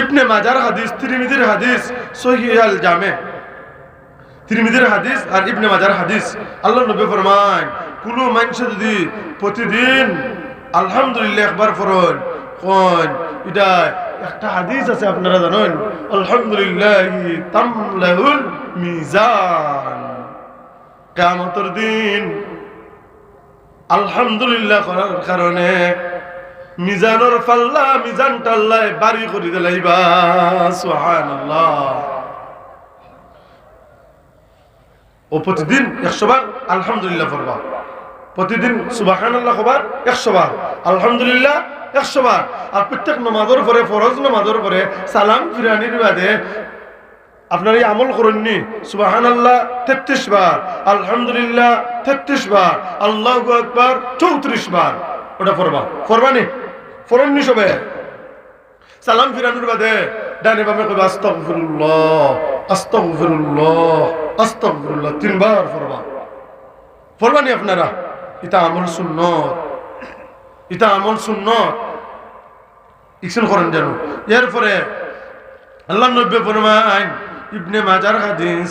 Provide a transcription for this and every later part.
ইবনে মাজার হাদিস, তিরমিজির হাদিস সহিহাল জামে। তিরমিজির হাদিস আর ইবনে মাজার হাদিস। আল্লাহ নবী ফরমান কোনো মানুষ যদি প্রতিদিন আলহামদুলিল্লাহ একবার ফরন কোন, এটা একটা হাদিস আছে আপনারা জানেন, আলহামদুলিল্লাহ তামলাহুল মিজান। কিয়ামতের দিন আলহামদুলিল্লাহ করার কারণে মিজানোর পাল্লা মিজান টাল্লায় বাড়ি করে দিলাইবা সুবহানাল্লাহ। ও প্রতিদিন একশো বার আলহামদুলিল্লাহ পড়বা। প্রতিদিন সুবাহান আল্লাহ খবর একশো বার, আলহামদুলিল্লাহ একশো বার। আর প্রত্যেক নমাজের পরে, ফরজ নমাজের পরে সালাম ফিরানির বাদে আপনার এই আমল করেননি সুবাহান আল্লাহ তেত্রিশ বার, আলহামদুলিল্লাহ তেত্রিশ বার, আল্লাহ একবার চৌত্রিশ বার। ওটা পড়বা। পড়বা নি সবে সালাম ফিরানোর বাদে ডানে বামে কইবা, আস্তাগফিরুল্লাহ আস্তাগফিরুল্লাহ আস্তাগফিরুল্লাহ। তিনবার পড়বা নি আপনারা এটা আমল সুন্নত এটা আমল সুন্নত। ইকশন করেন জানো এরপরে আল্লাহ নব্বই ফরমাইন, ইবনে মাজার হাদিস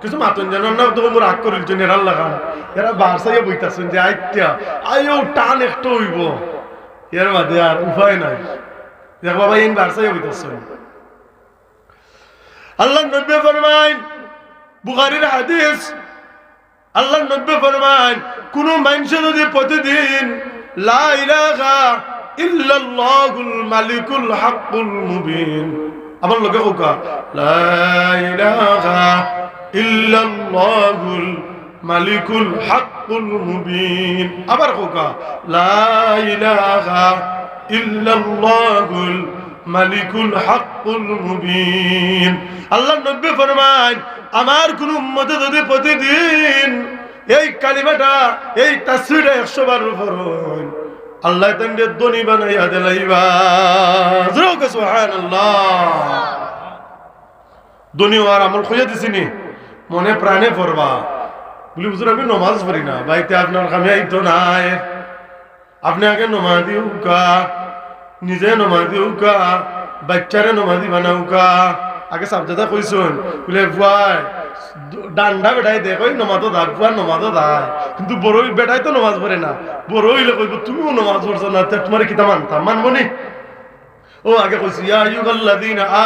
কিছু মাতন জানার না তো মোর আগ করিল জন্য এরার লাগান এরা বারসাইয়া বইতাছেন যে, আইত্যা আইও টান একটু হইব। এর মাঝে আর উপায় নাই। দেখ বাবা, এই বারসাইয়া বইতাছেন। আল্লাহ নব্বে ফরমাইন, বুখারির হাদিস, আল্লাহ নব্বে ফরমান কোন মানুষ যদি প্রতিদিন, লা ইলাহা ইল্লাল্লাহুল মালিকুল হাক্কুল মুবিন। আমার লোকে কোকা লা ইলাহা ইল্লাল্লাহুল মালিকুল হাক্কুল মুবিন। আবার কোকা লা ইলাহা ইল্লাল্লাহুল মালিকুল হাক্কুল মুবিন। আল্লাহ নব্বী ফরমান আমার কোন উম্মতে যদি প্রতিদিন এই কালিমাটা, এই তাসবিরটা একশো বার ফরন আল্লাহ তান্ডে দনি বানাইয়া দিলাইবা। সুবহানাল্লাহ। দনি আর আমল খুঁজে দিছিনি মনে প্রাণে পড়বা বলি হুজুর আমি নমাজ পড়ি না। বাইতে আপনার কামে আইতো নাই। আপনি আগে নমাজি উকা নিজে নমাজি উকা বাচ্চারে নমাজি বানাউকা আগে সাবজাদা কইছুন বলে ভুয়াই ডান্ডা বেটাই দে। কই নমাজও দাগ ভুয়া নমাজও দাগ কিন্তু বড় বেটাই তো নমাজ পড়ে না। বড় হইলে কইব তুমিও নমাজ পড়ছো না। তোমার কিতা মানতাম মানবো নি? ও আগে কইছি ইয়া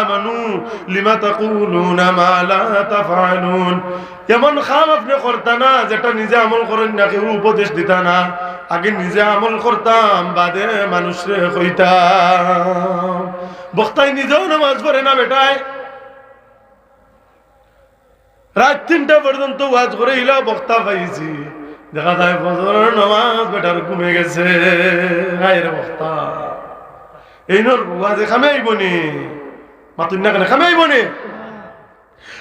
আমানু, লিমা তাকুলুনা মা লা তাফআলুন? এমন খাম আপনি করতা না, যেটা নিজে আমল করেন না, কেউ উপদেশ দিতা না। আগে নিজে আমল করতাম, বাদে মানুষরে কইতাম। বক্তাই নিজেও নামাজ পড়ে না বেটায়। রাত তিনটা পর্যন্ত ওয়াজ করে ইলা বক্তা পাইছি। দেখা যায় ফজরের নামাজ বেটার ঘুমে গেছে। গায়ের বক্তা। এই নর ওয়াজে খামে আইবনি মাতুন না কেন খামে আইবনি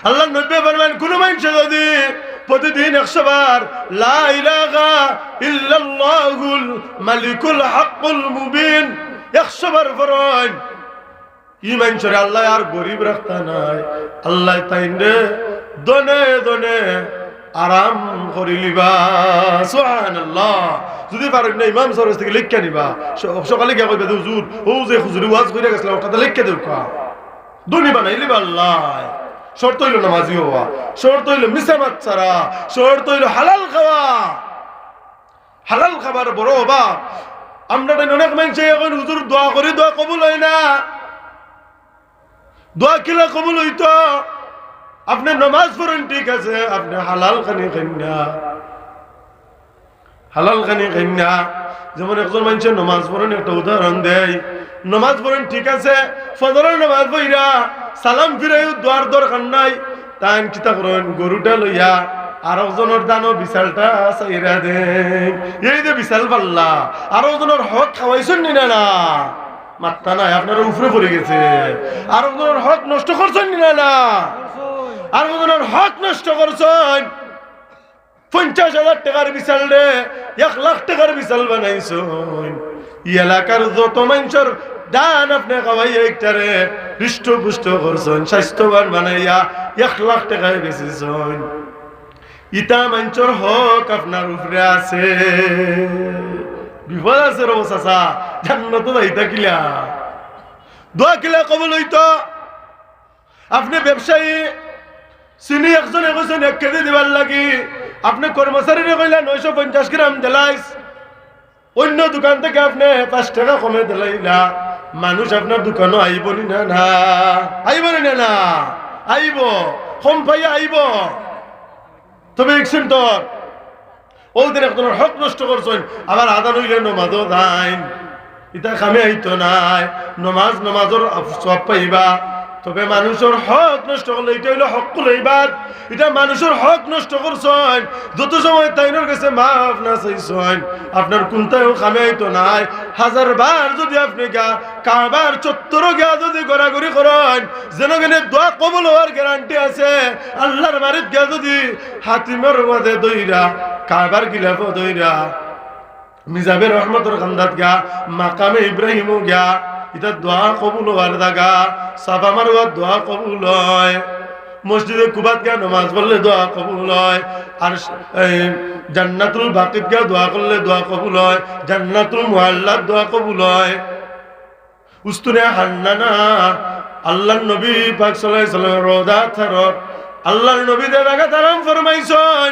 আল্লাহ নব্বে ফরমান কোন মানুষ যদি প্রতিদিন একশো বার ইল্লাল্লাহুল মালিকুল হাক্কুল মুবিন একশো বার ফরন ই মানুষের আল্লাহ আর গরিব রাখতা নাই? আল্লাহ তাইনে দনে দনে আরাম করিলিবা সুবহানাল্লাহ। যদি পারেন না, ইমাম সরস থেকে লিখে নিবা। সকালে গিয়ে কইবে, হুজুর ও যে হুজুর ওয়াজ কইরা গেছলা ওটাতে লিখে দেও কা দুনি বানাইলিবা আল্লাহ। শর্ত হইল নামাজি হওয়া। শর্ত হইল মিশা মাচ্ছারা শর্ত হইল হালাল খাওয়া। হালাল খাবার বড় অভাব। আমরা অনেক মানুষ এখন হুজুর দোয়া করি, দোয়া কবুল হয় না। দোয়া কিলা কবুল হইতো? আপনি নমাজ পড়েন, ঠিক আছে, আপনি হালাল খানি না হালাল খানি খান না যেমন একজন মানুষের নমাজ পড়েন, একটা উদাহরণ দেয় নমাজ পড়েন, ঠিক আছে, ফজরের নমাজ পড়িরা সালাম ফিরাই দোয়ার দরকার নাই। তাই কিতা করেন, গরুটা লইয়া আর একজনের দানো বিশালটা চাইরা দেন। এই যে বিশাল পাল্লা আর একজনের হক খাওয়াইছেন নি না না? মাত্তা নাই, আপনার উপরে পড়ে গেছে। আর একজনের হক নষ্ট করছেন না না? আর একজনের হক নষ্ট করছেন। পঞ্চাশ হাজার টাকার বিশাল রে, এক লাখ টাকার বিশাল বানাইছেন। এলাকার যত মানুষের দান আপনি খাওয়াই একটারে হৃষ্টপুষ্ট করছেন, স্বাস্থ্যবান বানাইয়া এক লাখ টাকায় বেচেছেন। ইটা মানুষের হক আপনার উপরে আছে। বিপদ আছে রব চাচা, জান্নাত যাইতা কিলা দোয়া কিলা কবল হইতো। আপনি ব্যবসায়ী চিনি একজনে কৈছেন এক কেজি দিবার লাগি। আপনি কর্মচারীরে কইলা নয়শো পঞ্চাশ গ্রাম দিলাইছ। অন্য দোকান থেকে আপনি পাঁচ টাকা কমে দিলাইলা। মানুষ আপনার দোকানও আইব নি না না? আইব নি না আইব কম পাইয়া আইব তবে একশন তোর দিন একজনের হক নষ্ট করছেন আবার আদা নইলে নমাজও দাইন ইটা খামে আইতো নাই। নমাজ নমাজর সব পাইবা। তবে মানুষের হক নষ্ট করলে এটা হইল হক লইবার এটা মানুষের হক নষ্ট করছেন। যত সময় তাইনের কাছে মাফ না চাইছেন, আপনার কোনটাও খামে আইতো নাই। হাজার বার যদি আপনি গা কাবার চত্বর গা যদি গড়াগড়ি করেন, যেন কেনে দোয়া কবল হওয়ার গ্যারান্টি আছে। আল্লাহর বাড়িত গা যদি হাতিমের মাঝে দইরা কাবার গিলাফ দইরা মিজাবের রহমতের খান্দাত গা মাকামে ইব্রাহিম গা এটা দোয়া কবুল হওয়ার জায়গা। সাফা মারুয়ার দোয়া কবুল হয়। মসজিদে কুবাত গা নমাজ পড়লে দোয়া কবুল হয়। আর জান্নাতুল বাকিত গা দোয়া করলে দোয়া কবুল হয়। জান্নাতুল মুহাল্লাত দোয়া কবুল হয়। উস্তুনে হান্নানা আল্লাহ নবী পাক আলাইহি সাল্লাম রোদা থারত। আল্লাহর নবী দে জায়গা তারাম ফরমাইছেন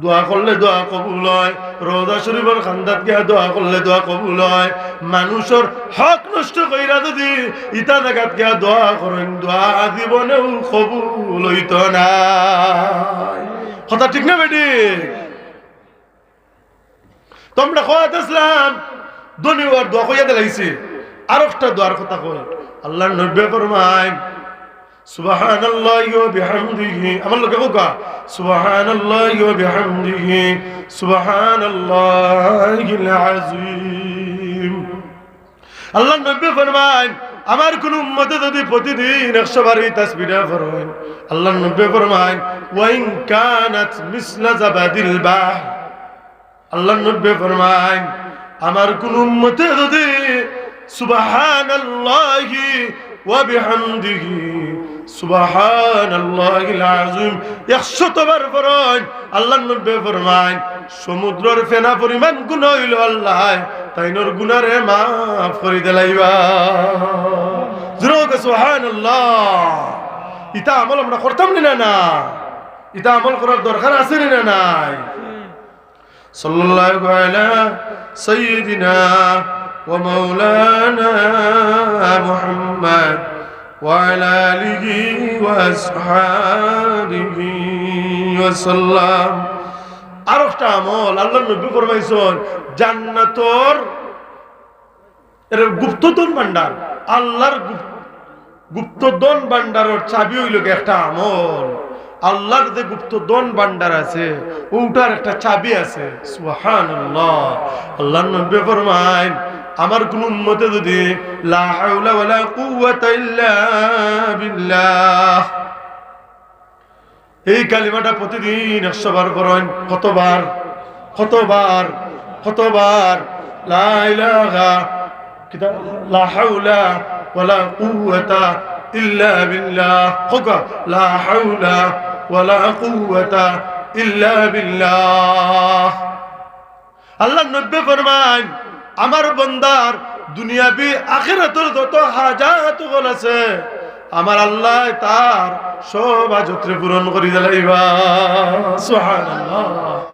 দোয়া করলে দোয়া কবুল হয়। রোজা শরীফের খান্দাত গিয়া দোয়া করলে দোয়া কবুল হয়। মানুষের হক নষ্ট কইরা যদি ইটা জায়গাত গিয়া দোয়া করেন, দোয়া জীবনেও কবুল হইত না। কথা ঠিক না বেটি? তোমরা খোয়াত ইসলাম ধনী দোয়া কইয়া দিলাইছে আর একটা দোয়ার কথা কই? আল্লাহ নব্বে ফরমায় سبحان الله وبحمده আমার লোকে কোকা سبحان الله وبحمده سبحان الله العظيم আল্লাহ নবী ফরমান আমার কোন উম্মতে যদি প্রতিদিন একশো বার এই তাসবিহটা ফরমান আল্লাহ নবী ফরমান ওয়াইন কানাত মিসলা জাবাদিল বাহ আল্লাহ নবী ফরমান আমার কোন উম্মতে যদি সুবহানাল্লাহি ওয়া বিহামদিহি সুবহানাল্লাহিল আযীম। 100 বার ফরমান আল্লাহ নবী ফরমান সমুদ্রের ফেনা পরিমাণ গুনাহ হইল আল্লাহ তাইনর গুনারে মাফ করে দিলাইবা। সুবহানাল্লাহ। ইতা আমল আমরা করতাম না না ইতা আমল করার দরকার আছে না নাই? সাল্লাল্লাহু আলা সাইয়্যিদিনা ওয়া মাওলানা মুহাম্মদ। وعلى آله وأصحابه وسلم আর একটা আমল আল্লাহ নবী ফরমাইছেন জান্নাতর এর গুপ্তধন ভান্ডার আল্লাহর গুপ- গুপ্তধন ভান্ডারের চাবি হইল গিয়ে একটা আমল আল্লাহর যে গুপ্তধন ভান্ডার আছে ওটার একটা চাবি আছে সুবহানাল্লাহ আল্লাহ নবী ফরমায় আমার কোন উন্মতে যদি এই কালিমাটা প্রতিদিন একশো বার করেন কতবার? কতবার? কতবার? আল্লাহ নব্বে ফরমান আমার বন্দার দুনিয়াবি আখেরাতের যত হাজাত আছে, আমার আল্লাহ তার সব আজত্রে পূরণ করি দিলাইবা সুবহানাল্লাহ।